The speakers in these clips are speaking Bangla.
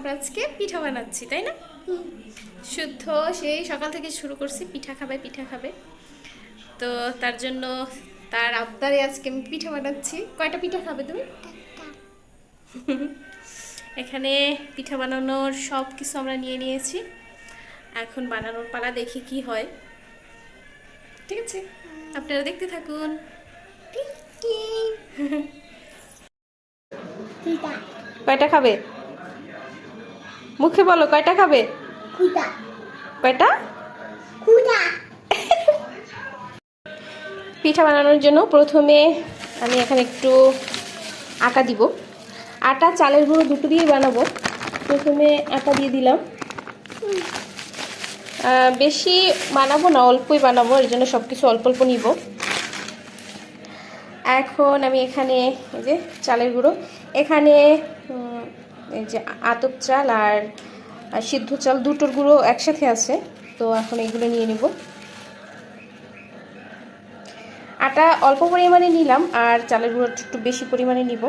আমরা আজকে পিঠা বানাচ্ছি তাই না? শুদ্ধ সেই সকাল থেকে শুরু করছি পিঠা খাবে পিঠা খাবে। তো তার জন্য তার আবদারে আজকে আমি পিঠা বানাচ্ছি। কয়টা পিঠা খাবে তুমি? এখানে পিঠা বানানোর সব কিছু আমরা নিয়ে নিয়েছি। এখন বানানোর পালা দেখি কি হয়। ঠিক আছে? আপনারা দেখতে থাকুন। কয়টা খাবে? মুখে বলো কয়টা খাবে? কয়টা? পিঠা বানানোর জন্য প্রথমে আমি এখানে একটু আটা দিব। আটা চালের গুঁড়ো দুটো দিয়ে বানাবো। প্রথমে আটা দিয়ে দিলাম। বেশি বানাবো না অল্পই বানাবো এর জন্য সব কিছু অল্প অল্প নিব। এখন আমি এখানে এই যে চালের গুঁড়ো এখানে এই যে আতপ চাল আর সিদ্ধ চাল দুটোর গুঁড়ো একসাথে আছে। তো এখন এগুলো নিয়ে নিব। আটা অল্প পরিমাণে নিলাম আর চালের গুঁড়ো একটু বেশি পরিমাণে নিব।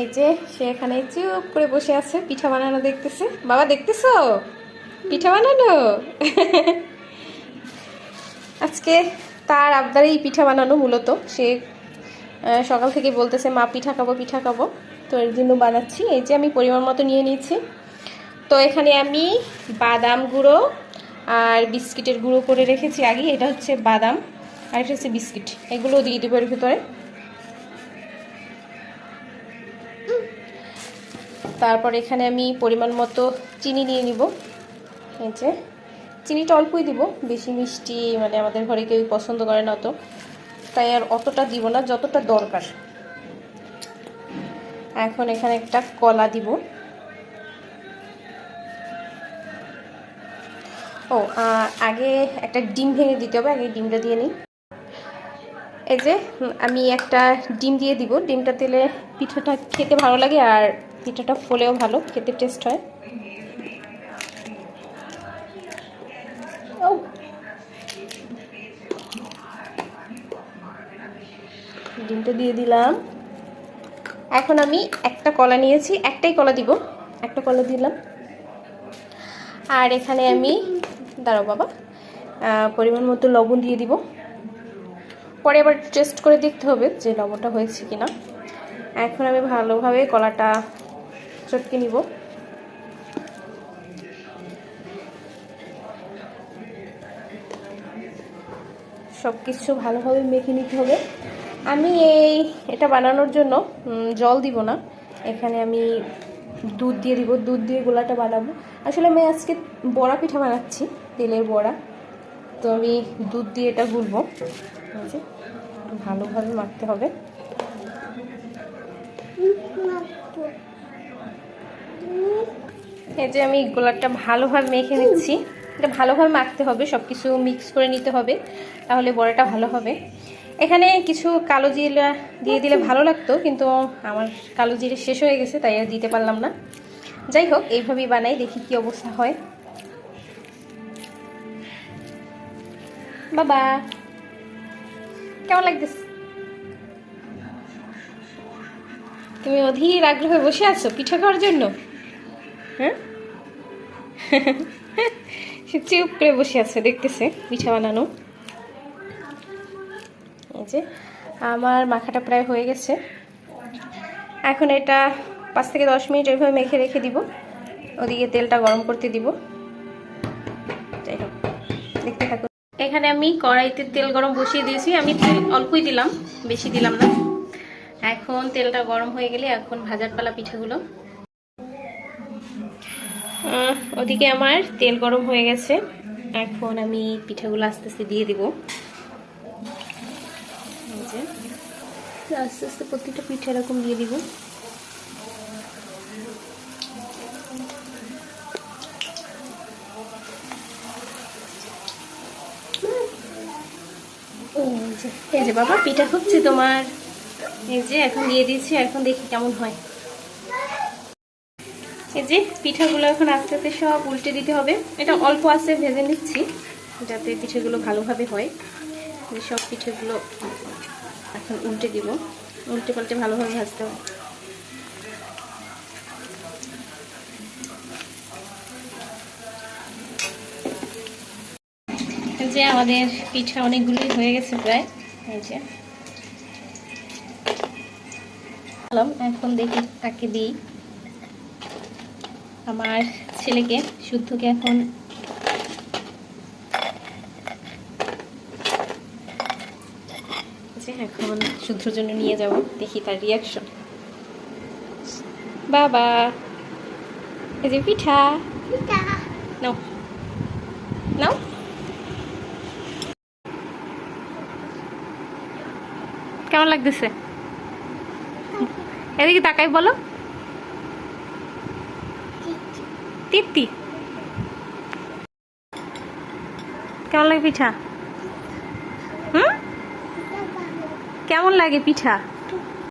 এই যে সে এখানে চুপ করে বসে আছে, পিঠা বানানো দেখতেছে। বাবা, দেখতেছো? পিঠা বানানো? আজকে তার আবদারেই পিঠা বানানো মূলত। সে সকাল থেকে বলতেছে, মা, পিঠা খাব পিঠা খাব। তো এর জন্য বানাচ্ছি। এই যে আমি পরিমাণ মতো নিয়ে নিয়েছি। তো এখানে আমি বাদাম গুঁড়ো আর বিস্কিটের গুঁড়ো করে রেখেছি আগে। এটা হচ্ছে বাদাম, আর এটা হচ্ছে বিস্কিট। এগুলো দিয়ে দেবো এর ভিতরে। তারপর এখানে আমি পরিমাণ মতো চিনি নিয়ে নিব। এই যে, চিনিটা অল্পই দিব। বেশি মিষ্টি মানে আমাদের ঘরে কেউ পছন্দ করে না অত তাই আর অতটা দিব না, যতটা দরকার। এখন এখানে একটা কলা দিব। ও আগে একটা ডিম ভেঙে দিতে হবে, আগে ডিমটা দিয়ে নিই। এই যে আমি একটা ডিম দিয়ে দিব। ডিমটা দিলে পিঠাটা খেতে ভালো লাগে আর পিঠাটা ফলেও ভালো, খেতে টেস্ট হয়। ডিমটা দিয়ে দিলাম। এখন আমি একটা কলা নিয়েছি, একটাই কলা দিব। একটা কলা দিলাম। আর এখানে আমি, দাঁড়াও বাবা পরিমাণ মতো লবণ দিয়ে দিব। পরে আবার টেস্ট করে দেখতে হবে যে লবণটা হয়েছে কি না এখন আমি ভালোভাবে কলাটা চটকে নিব। সব কিছু ভালোভাবে মেখে নিতে হবে। আমি এই এটা বানানোর জন্য জল দিব না। এখানে আমি দুধ দিয়ে দিব দুধ দিয়ে গোলাটা বানাবো। আসলে আমি আজকে বড়া পিঠা বানাচ্ছি তেলের বড়া। তো আমি দুধ দিয়ে এটা গুলবো। যে, ভালোভাবে মাখতে হবে। এই যে আমি গোলাটা ভালোভাবে মেখে নিচ্ছি। এটা ভালোভাবে মাখতে হবে সব কিছু মিক্স করে নিতে হবে তাহলে বড়াটা ভালো হবে। এখানে কিছু কালো জিরা দিয়ে দিলে ভালো লাগতো কিন্তু আমার কালো জিরে শেষ হয়ে গেছে তাই আর দিতে পারলাম না। যাই হোক এইভাবেই বানাই দেখি কি অবস্থা হয়। বাবা কেমন লাগতেছে? তুমি অধীর আগ্রহে বসে আছো পিঠা খাওয়ার জন্য? হ্যাঁ? সে চুপ করে বসে আছে দেখতেছে পিঠা বানানো। এই যে, আমার মাখাটা প্রায় হয়ে গেছে। এখন এটা পাঁচ থেকে দশ মিনিট এইভাবে মেখে রেখে দিব। ওদিকে তেলটা গরম করতে দিব। যাই হোক, দেখতে থাকুন। এখানে আমি কড়াইতে তেল গরম বসিয়ে দিয়েছি। আমি তেল অল্পই দিলাম, বেশি দিলাম না। এখন তেলটা গরম হয়ে গেলে এখন ভাজার পালা পিঠাগুলো। ওদিকে আমার তেল গরম হয়ে গেছে। এখন আমি পিঠাগুলো আস্তে আস্তে দিয়ে দিব এই যে, আস্তে আস্তে প্রত্যেকটা পিঠা এরকম দিয়ে দিব। এই যে, বাবা পিঠা হচ্ছে তোমার। এই যে এখন দিয়ে দিয়েছি এখন দেখি কেমন হয়। এই যে পিঠাগুলো এখন আস্তে আস্তে সব উল্টে দিতে হবে। এটা অল্প আস্তে ভেজে নিচ্ছি যাতে পিঠেগুলো ভালোভাবে হয়। সব পিঠেগুলো এখন উল্টে দিব। উল্টে পাল্টে ভালোভাবে ভাজতে হবে। যে আমাদের পিঠা অনেকগুলোই হয়ে গেছে প্রায়। এই যে। এখন দেখি তাকে দিই। আমার ছেলেকে, শুদ্ধকে এখন যে এখন শুদ্ধর জন্য নিয়ে যাব দেখি তার রিয়াকশন বাবা এই যে পিঠা। নাও। নাও। কেমন লাগতেছে? এদিকে তাকাই বলো। তৃপ্তি কেমন লাগে পিঠা? হুম? কেমন লাগে পিঠা?